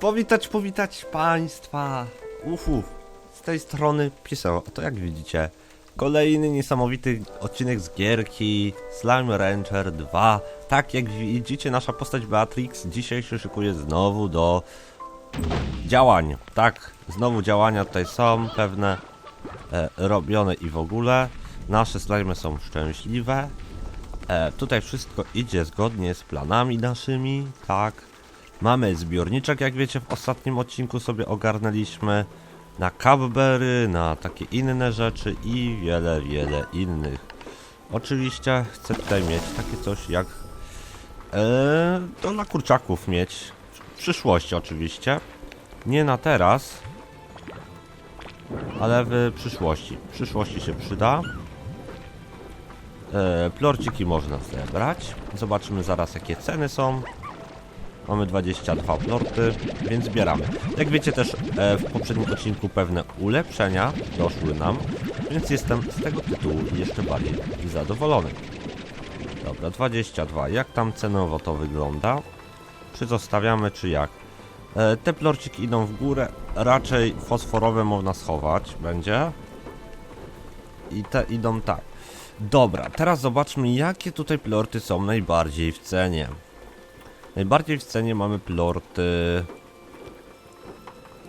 Powitać, powitać państwa. Ufu, z tej strony Piseł, a to jak widzicie, kolejny niesamowity odcinek z gierki Slime Rancher 2. Tak jak widzicie, nasza postać Beatrix dzisiaj się szykuje znowu do działań. Tak, znowu działania tutaj są pewne e, robione i w ogóle. Nasze slimy są szczęśliwe. E, tutaj wszystko idzie zgodnie z planami naszymi, tak. Mamy zbiorniczek, jak wiecie, w ostatnim odcinku sobie ogarnęliśmy. Na cupbery, na takie inne rzeczy i wiele, wiele innych. Oczywiście chcę tutaj mieć takie coś jak... E, to dla kurczaków mieć. W przyszłości oczywiście. Nie na teraz. Ale w przyszłości. W przyszłości się przyda. E, plorciki można zebrać. Zobaczymy zaraz jakie ceny są. Mamy 22 plorty, więc zbieramy. Jak wiecie też e, w poprzednim odcinku pewne ulepszenia doszły nam, więc jestem z tego tytułu jeszcze bardziej zadowolony. Dobra, 22. Jak tam cenowo to wygląda? Czy zostawiamy, czy jak? E, te plorciki idą w górę, raczej fosforowe można schować, będzie. I te idą tak. Dobra, teraz zobaczmy jakie tutaj plorty są najbardziej w cenie. Najbardziej w cenie mamy plorty...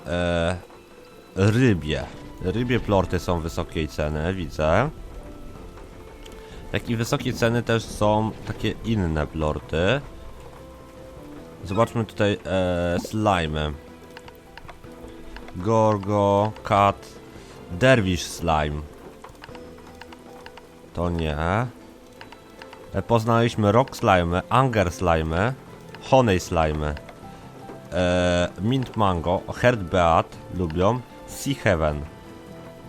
E, rybie. Rybie plorty są wysokiej ceny, widzę. Jak i wysokiej ceny też są takie inne plorty. Zobaczmy tutaj e, slime. Gorgo, cat, dervish slime. To nie. E, Poznaliśmy rock slime, anger slime, honey slime, e, mint mango, heart beat lubią, sea heaven.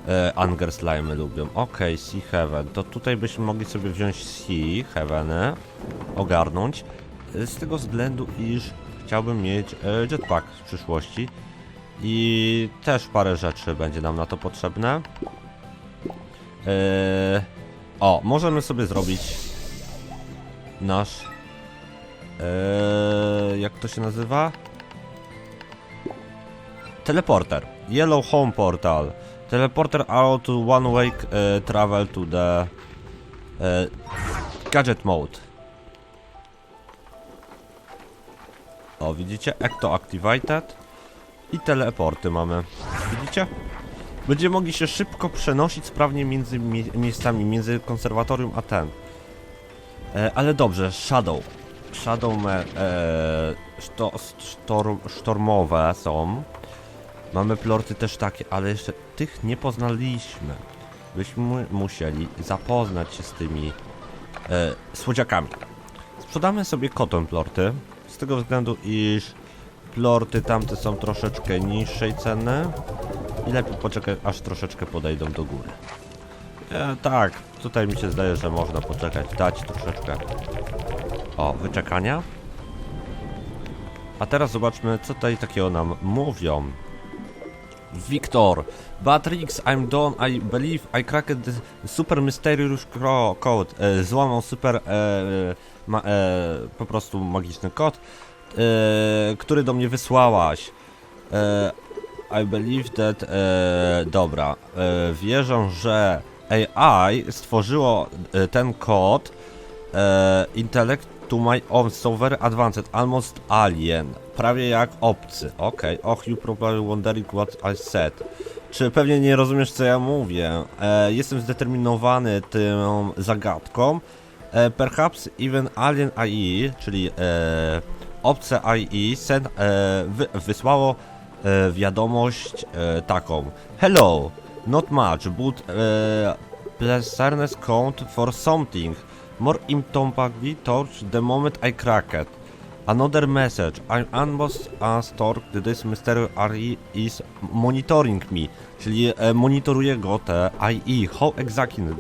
E, anger slime lubią. Okej, sea heaven. To tutaj byśmy mogli sobie wziąć sea heaveny, ogarnąć. E, Z tego względu, iż chciałbym mieć e, jetpack w przyszłości. I też parę rzeczy będzie nam na to potrzebne. Eee, o, możemy sobie zrobić nasz. Eee, jak to się nazywa? Teleporter. Yellow Home Portal. Teleporter allow to one way e, travel to the e, gadget mode. O, widzicie? Ecto activated. I teleporty mamy. Widzicie? Będziemy mogli się szybko przenosić sprawnie między mie miejscami, między konserwatorium a ten. E, ale dobrze, Shadow. Shadow me, e, szto, sztorm, sztormowe są. Mamy plorty też takie, ale jeszcze tych nie poznaliśmy. Byśmy musieli zapoznać się z tymi e, słodziakami. Sprzedamy sobie koton plorty. Z tego względu, iż plorty tamte są troszeczkę niższej ceny. I lepiej poczekać, aż troszeczkę podejdą do góry. E, tak, tutaj mi się zdaje, że można poczekać, dać troszeczkę. O, wyczekania. A teraz zobaczmy, co tutaj takiego nam mówią. Wiktor, Batrix, I'm done, I believe I cracked the super mysterious code. E, złamał super, e, ma, e, po prostu magiczny kod, e, który do mnie wysłałaś. E, I believe that, e, dobra, e, wierzę, że AI stworzyło e, ten kod e, Intellect to my own software advanced, almost alien, prawie jak obcy. Okej, och, you probably wondering what I said. Czy pewnie nie rozumiesz, co ja mówię? E, jestem zdeterminowany tą zagadką. E, perhaps even alien AI, czyli e, obce AI, e, wy, wysłało e, wiadomość e, taką. Hello, not much, but e, pleasantness count for something. More impactfully touch the moment I cracked. Another message. I'm almost astonished this mysterious AI is monitoring me. Czyli e, monitoruje go te AI. How exactly?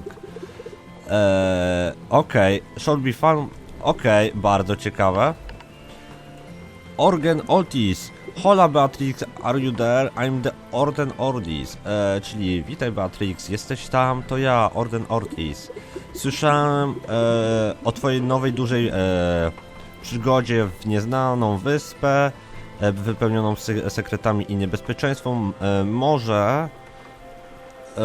Eee, okej, should be fun. Okej, bardzo ciekawe. Organ Otis. Hola Beatrix, are you there? I'm the Orden Ordis. E, czyli witaj Beatrix, jesteś tam? To ja, Orden Ortiz. Słyszałem e, o twojej nowej dużej e, przygodzie w nieznaną wyspę, e, wypełnioną se sekretami i niebezpieczeństwem, e, może e,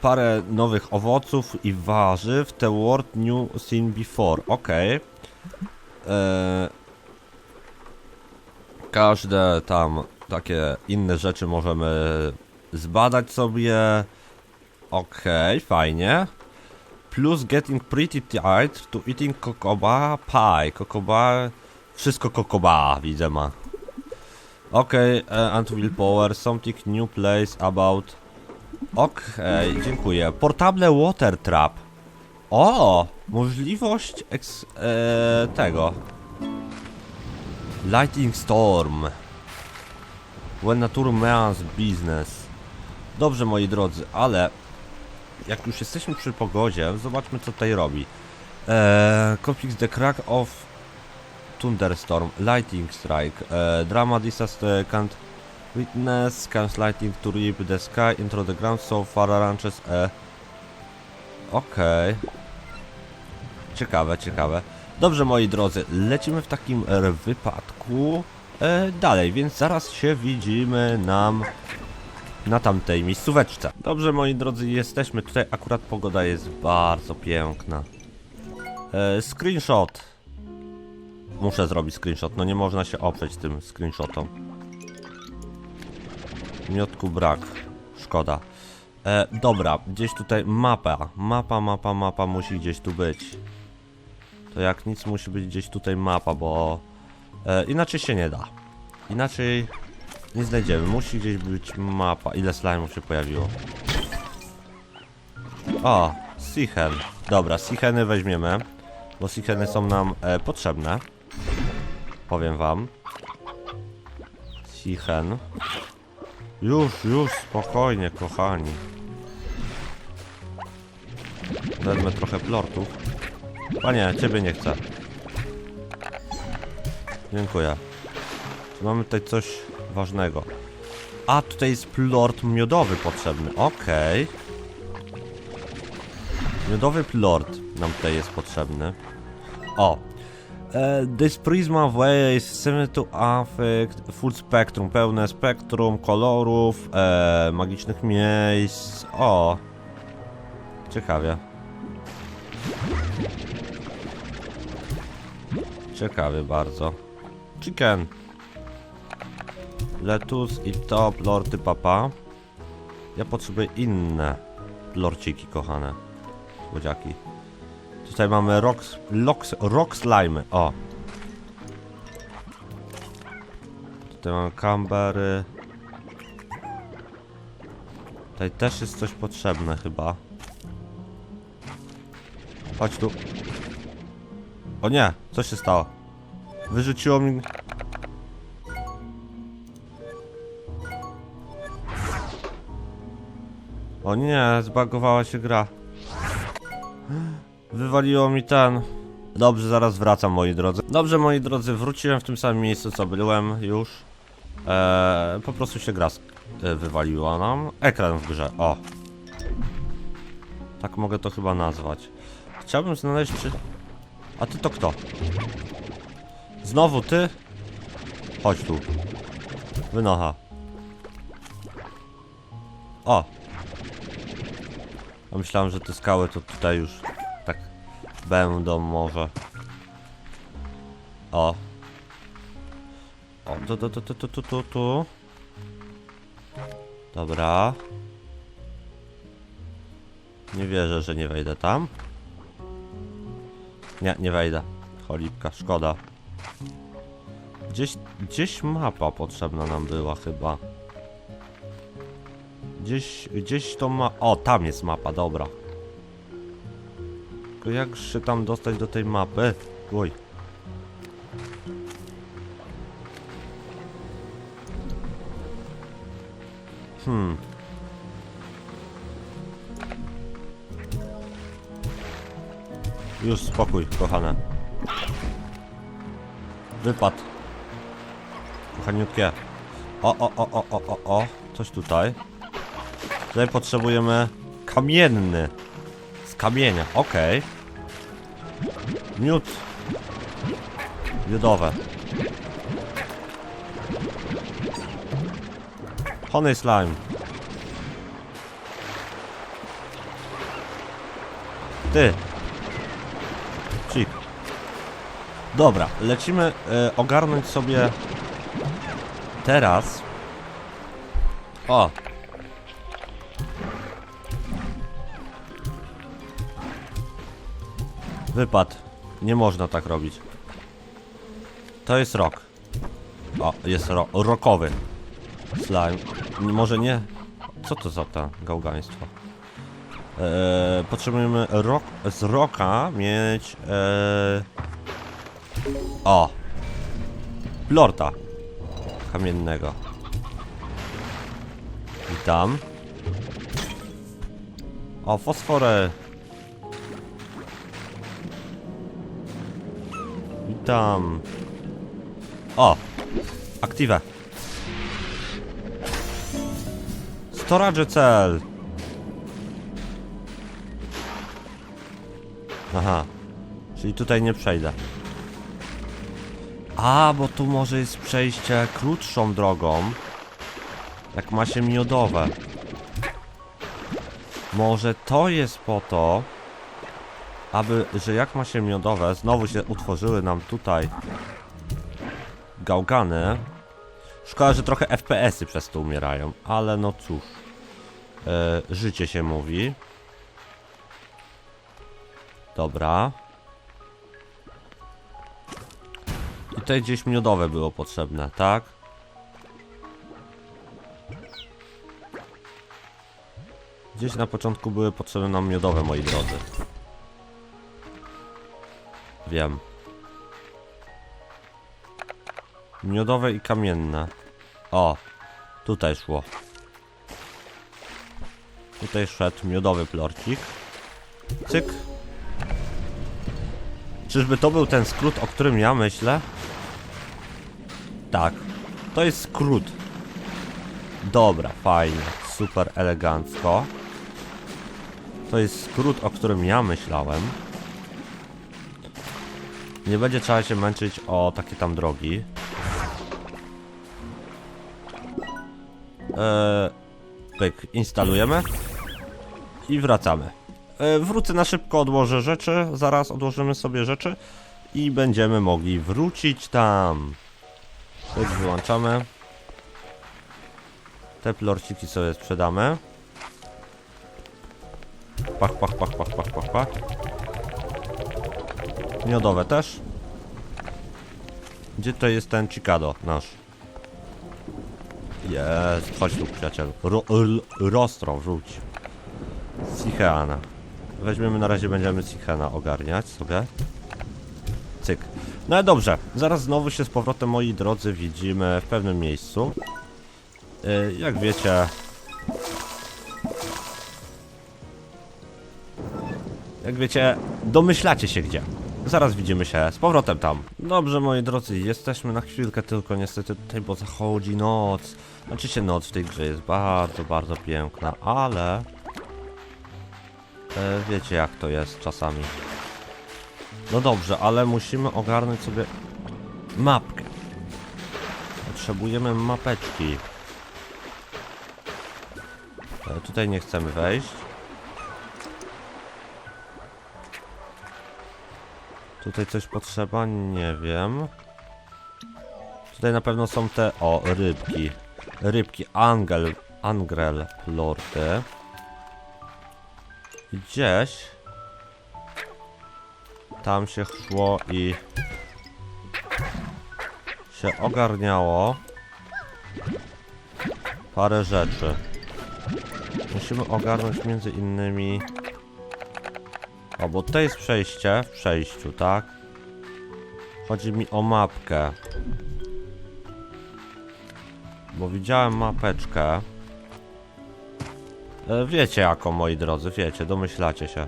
parę nowych owoców i warzyw, the world new seen before, okej. E, Każde tam takie inne rzeczy możemy zbadać sobie. Okej, fajnie. Plus getting pretty tired to eating kokoba pie. Kokoba... Wszystko kokoba widzę ma. Okej, okay, and willpower, something new place about... Okej, dziękuję. Portable water trap. O! Możliwość eks... E, tego. Lightning Storm. When nature means business. Dobrze, moi drodzy, ale jak już jesteśmy przy pogodzie, zobaczmy co tutaj robi. Eee, conflicts the crack of thunderstorm, lightning strike, eee, drama disaster can't witness, comes lightning to rip the sky into the ground so far ranches e. Okej. Ciekawe, ciekawe. Dobrze, moi drodzy, lecimy w takim e, wypadku e, dalej, więc zaraz się widzimy nam na tamtej miejscóweczce. Dobrze, moi drodzy, jesteśmy tutaj. Akurat pogoda jest bardzo piękna. E, screenshot. Muszę zrobić screenshot, no nie można się oprzeć tym screenshotom. Miotku brak. Szkoda. E, dobra, gdzieś tutaj mapa. Mapa, mapa, mapa musi gdzieś tu być. To jak nic musi być gdzieś tutaj mapa, bo e, inaczej się nie da. Inaczej nie znajdziemy. Musi gdzieś być mapa. Ile slime'ów się pojawiło? O, Sichen. Dobra, Sicheny weźmiemy, bo Sicheny są nam e, potrzebne. Powiem wam. Sichen. Już, już, spokojnie, kochani. Wezmę trochę plortów. Panie, ciebie nie chcę. Dziękuję. Czy mamy tutaj coś ważnego? A, tutaj jest plort miodowy potrzebny. Okej. Miodowy plort nam tutaj jest potrzebny. O. E, this prisma ways similar to affect full spectrum, pełne spektrum kolorów, e, magicznych miejsc. O. Ciekawie. Ciekawie bardzo. Chicken. Letus i to plorty papa. Ja potrzebuję inne plorciki, kochane. Słodziaki. Tutaj mamy rock, rock, rock slime. O. Tutaj mamy cambery. Tutaj też jest coś potrzebne chyba. Chodź tu. O nie, co się stało? Wyrzuciło mi... O nie, zbagowała się gra. Wywaliło mi ten. Dobrze, zaraz wracam, moi drodzy. Dobrze, moi drodzy, wróciłem w tym samym miejscu, co byłem już. Eee, po prostu się gra e, wywaliła nam. Ekran w grze, o. Tak mogę to chyba nazwać. Chciałbym znaleźć, czy... A ty to kto? Znowu ty? Chodź tu. Wynocha. O! Myślałem, że te skały to tutaj już tak będą może. O. O, tu, tu, tu, tu, tu, tu, tu. Dobra. Nie wierzę, że nie wejdę tam. Nie, nie wejdę. Cholipka, szkoda. Gdzieś, gdzieś mapa potrzebna nam była chyba. Gdzieś, gdzieś to ma... O, tam jest mapa, dobra. Tylko jak się tam dostać do tej mapy? Oj. Hmm. Już spokój, kochane. Wypad. Kochaniutkie. O, o, o, o, o, o, o. Coś tutaj. Tutaj potrzebujemy kamienny. Z kamienia, okej. Miód. Miodowe. Honey slime. Ty. Dobra, lecimy e, ogarnąć sobie teraz. O. Wypad. Nie można tak robić. To jest rok. O, jest ro rokowy. Slime. Może nie. Co to za ta gałgaństwo? Eee, potrzebujemy rok z roka mieć. Eee... O! Lorta kamiennego. Witam. O, fosforę. Witam. O! Aktywe. Storage cel. Aha. Czyli tutaj nie przejdę. A, bo tu może jest przejście krótszą drogą. Jak ma się miodowe. Może to jest po to, aby, że jak ma się miodowe, znowu się utworzyły nam tutaj gałgany. Szkoda, że trochę FPS-y przez to umierają, ale no cóż. E, życie się mówi. Dobra. Tutaj gdzieś miodowe było potrzebne, tak? Gdzieś na początku były potrzebne nam miodowe, moi drodzy. Wiem. Miodowe i kamienne. O, tutaj szło. Tutaj szedł miodowy plorcik. Cyk. Czyżby to był ten skrót, o którym ja myślę? Tak. To jest skrót. Dobra, fajnie. Super elegancko. To jest skrót, o którym ja myślałem. Nie będzie trzeba się męczyć o takie tam drogi. Eee, pyk, instalujemy. I wracamy. E, wrócę na szybko, odłożę rzeczy. Zaraz odłożymy sobie rzeczy. I będziemy mogli wrócić tam. Pyk, wyłączamy. Te plorciki sobie sprzedamy. Pach, pach, pach, pach, pach, pach, pach. Miodowe też. Gdzie to jest ten Chicado nasz? Jest, chodź tu przyjacielu. Ro, rostro rzuć. Sicheana. Weźmiemy na razie, będziemy Sichena ogarniać sobie. Cyk. No dobrze, zaraz znowu się z powrotem, moi drodzy, widzimy w pewnym miejscu. Yy, jak wiecie... Jak wiecie, domyślacie się gdzie. Zaraz widzimy się z powrotem tam. Dobrze, moi drodzy, jesteśmy na chwilkę tylko niestety tutaj, bo zachodzi noc. Znaczy noc w tej grze jest bardzo, bardzo piękna, ale... E, wiecie jak to jest czasami. No dobrze, ale musimy ogarnąć sobie mapkę. Potrzebujemy mapeczki. E, tutaj nie chcemy wejść. Tutaj coś potrzeba? Nie wiem. Tutaj na pewno są te... O, rybki. Rybki. Angel. Angrel. Lordy. Gdzieś... Tam się szło i... Się ogarniało. Parę rzeczy. Musimy ogarnąć między innymi... O, bo to jest przejście w przejściu, tak? Chodzi mi o mapkę. Bo widziałem mapeczkę. E, Wiecie jaką, moi drodzy, wiecie, domyślacie się.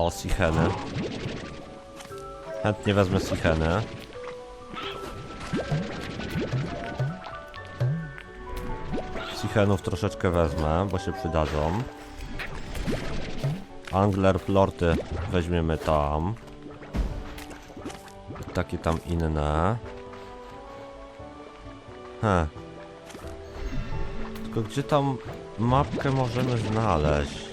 O, Sicheny. Chętnie wezmę Sicheny. Sichenów troszeczkę wezmę, bo się przydadzą. Angler florty weźmiemy tam. Takie tam inne. He. Tylko gdzie tam mapkę możemy znaleźć?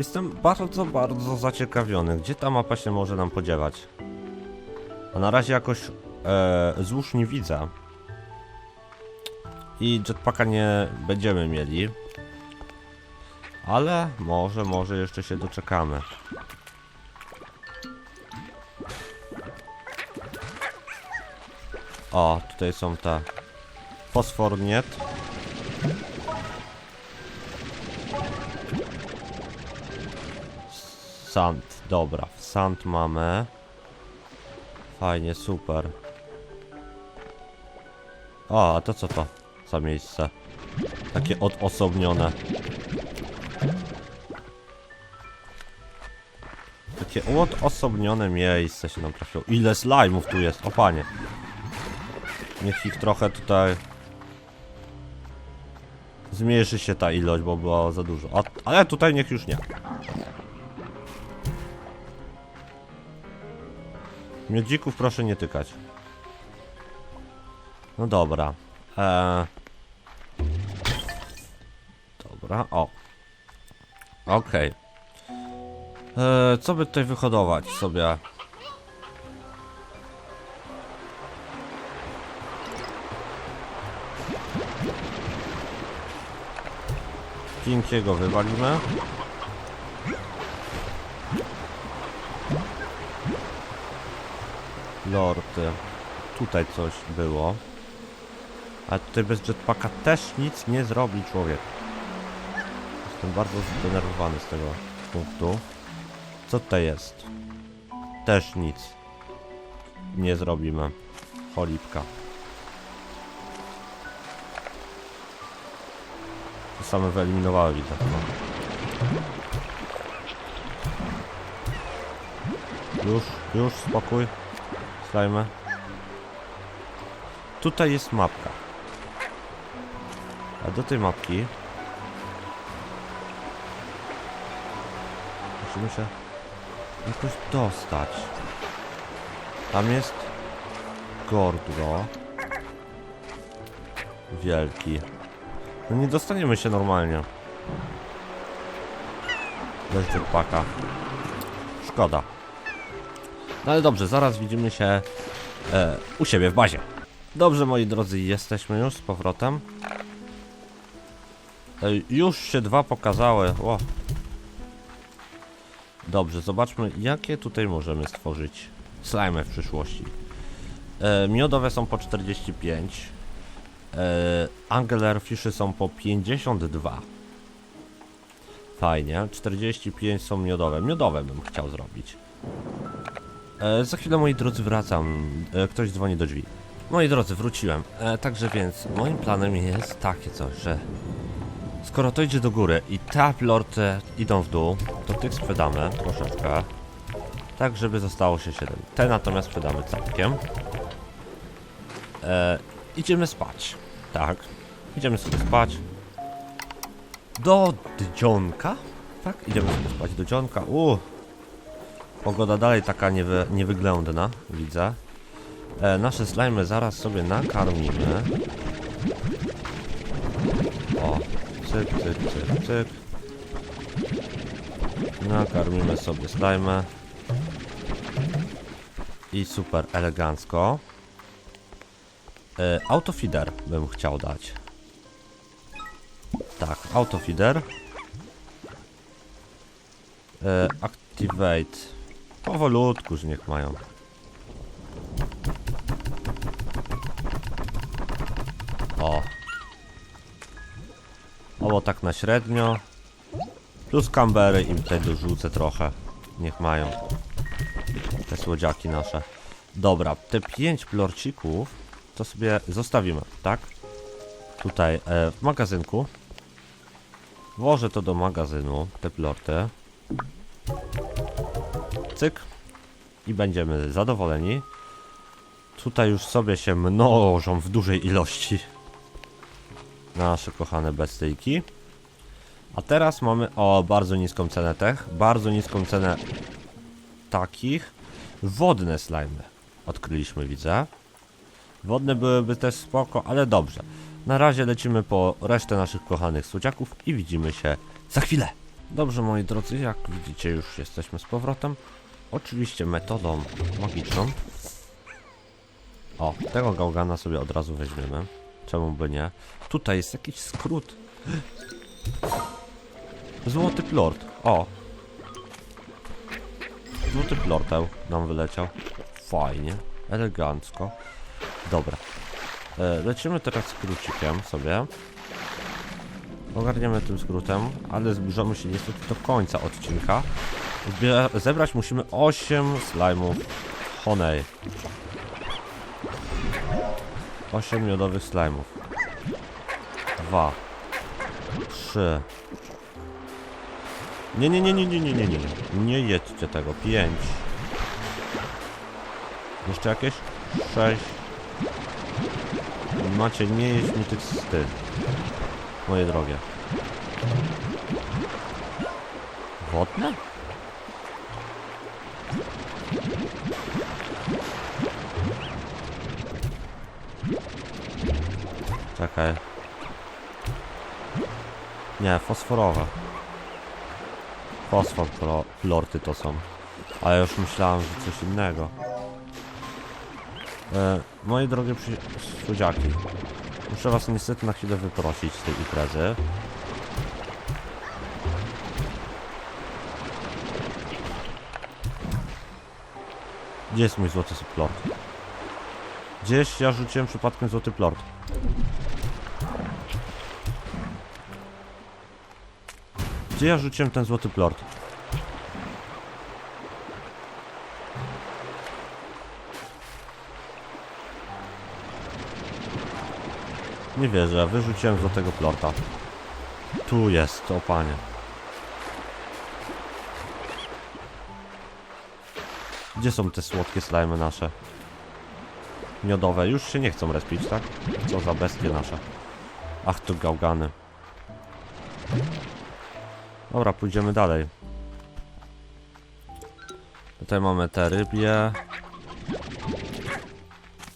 Jestem bardzo, bardzo zaciekawiony, gdzie ta mapa się może nam podziewać. A na razie jakoś e, złóż nie widzę. I jetpacka nie będziemy mieli. Ale może, może jeszcze się doczekamy. O, tutaj są te fosforniet. Sand, dobra, sand mamy. Fajnie, super. O, a to co to za miejsce? Takie odosobnione. Takie odosobnione miejsce się nam trafiło. Ile slajmów tu jest, o panie. Niech ich trochę tutaj... Zmniejszy się ta ilość, bo była za dużo. A, ale tutaj niech już nie. Miodzików proszę nie tykać. No dobra. Eee... Dobra, o. Okej. Eee, co by tutaj wyhodować sobie? Pinkiego wywalimy. Lordy. Tutaj coś było. A tutaj bez jetpacka też nic nie zrobi człowiek. Jestem bardzo zdenerwowany z tego punktu. Co tutaj jest? Też nic. Nie zrobimy. Cholipka. To same wyeliminowały widzę. Już, już, spokój. Slajmy. Tutaj jest mapka. A do tej mapki musimy się jakoś dostać. Tam jest Gordro. Wielki. No nie dostaniemy się normalnie. Bez jetpacka. Szkoda. No ale dobrze, zaraz widzimy się e, u siebie w bazie. Dobrze, moi drodzy, jesteśmy już z powrotem. E, już się dwa pokazały. O. Dobrze, zobaczmy, jakie tutaj możemy stworzyć slime w przyszłości. E, miodowe są po 45. E, Anglerfishy są po 52. Fajnie, 45 są miodowe. Miodowe bym chciał zrobić. E, za chwilę, moi drodzy, wracam. E, ktoś dzwoni do drzwi. Moi drodzy, wróciłem. E, także więc, moim planem jest takie coś, że skoro to idzie do góry i te lorty idą w dół, to tych sprzedamy troszeczkę. Tak, żeby zostało się 7. Te natomiast sprzedamy całkiem. E, idziemy spać. Tak. Idziemy sobie spać. Do dzionka? Tak, idziemy sobie spać do dzionka. Uuu. Pogoda dalej taka niewy, niewyglądna, widzę. E, nasze slimy zaraz sobie nakarmimy. O, cyk, cyk, cyk, cyk. Nakarmimy sobie slimy. I super elegancko. E, autofeeder bym chciał dać. Tak, autofeeder. E, activate. Powolutku, że niech mają. O. Obo tak na średnio. Plus kambery im tutaj dorzucę trochę. Niech mają. Te słodziaki nasze. Dobra, te pięć plorcików to sobie zostawimy, tak? Tutaj e, w magazynku. Włożę to do magazynu, te plorty. I będziemy zadowoleni. Tutaj już sobie się mnożą w dużej ilości. nasze kochane bestyjki. A teraz mamy, o, bardzo niską cenę tych, bardzo niską cenę takich. Wodne slimy odkryliśmy, widzę. Wodne byłyby też spoko, ale dobrze. Na razie lecimy po resztę naszych kochanych słodziaków i widzimy się za chwilę. Dobrze, moi drodzy, jak widzicie, już jesteśmy z powrotem. Oczywiście metodą magiczną. O, tego gałgana sobie od razu weźmiemy. Czemu by nie? Tutaj jest jakiś skrót. Złoty plort. O. Złoty plorteł nam wyleciał. Fajnie. Elegancko. Dobra. E, lecimy teraz skrócikiem sobie. Ogarniemy tym skrótem, ale zbliżamy się niestety do końca odcinka. Zebrać musimy 8 slajmów Honej. 8 miodowych slajmów. 2 3 Nie, nie, nie, nie, nie, nie, nie, nie. Nie jedźcie tego. 5 Jeszcze jakieś? 6 Macie nie jeść mi tych styl. Moje drogie. Wodne? Czekaj. Nie, fosforowe. Fosfor plorty to są. Ale już myślałem, że coś innego. E, moje drogie przy... słodziaki. Muszę was niestety na chwilę wyprosić z tej imprezy. Gdzie jest mój złoty plort? Gdzieś ja rzuciłem przypadkiem złoty plort. Gdzie ja rzuciłem ten złoty plort? Nie wierzę, wyrzuciłem złotego plorta. Tu jest, o panie. Gdzie są te słodkie slimy nasze? Miodowe, już się nie chcą respić, tak? Co za bestie nasze. Ach, to gałgany. Dobra, pójdziemy dalej. Tutaj mamy te rybie.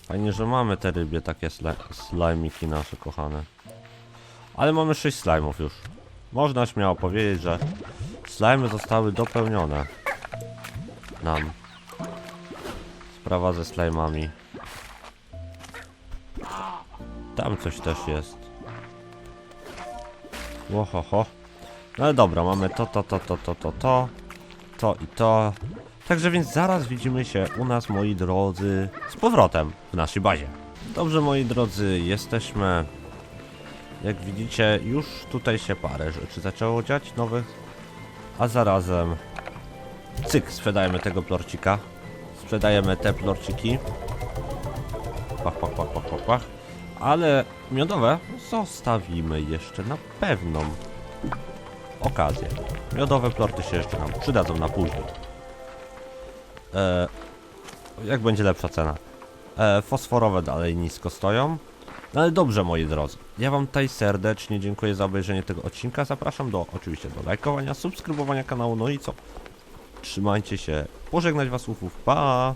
Fajnie, że mamy te rybie, takie slajmiki nasze kochane. Ale mamy 6 slajmów już. Można śmiało powiedzieć, że slajmy zostały dopełnione. Nam. Sprawa ze slajmami. Tam coś też jest. Łohoho. No ale dobra, mamy to, to, to, to, to, to, to, to i to. Także więc zaraz widzimy się u nas, moi drodzy, z powrotem w naszej bazie. Dobrze, moi drodzy, jesteśmy. Jak widzicie, już tutaj się parę rzeczy zaczęło dziać nowych, a zarazem cyk, sprzedajemy tego plorcika. Sprzedajemy te plorciki. Pach, pach, pach, pach, pach, pach. Ale miodowe zostawimy jeszcze na pewną okazję. Miodowe plorty się jeszcze nam przydadzą na później. E, jak będzie lepsza cena? E, fosforowe dalej nisko stoją. No ale dobrze, moi drodzy. Ja wam tutaj serdecznie dziękuję za obejrzenie tego odcinka. Zapraszam do oczywiście do lajkowania, subskrybowania kanału. No i co? Trzymajcie się. Pożegnać was słów. Pa!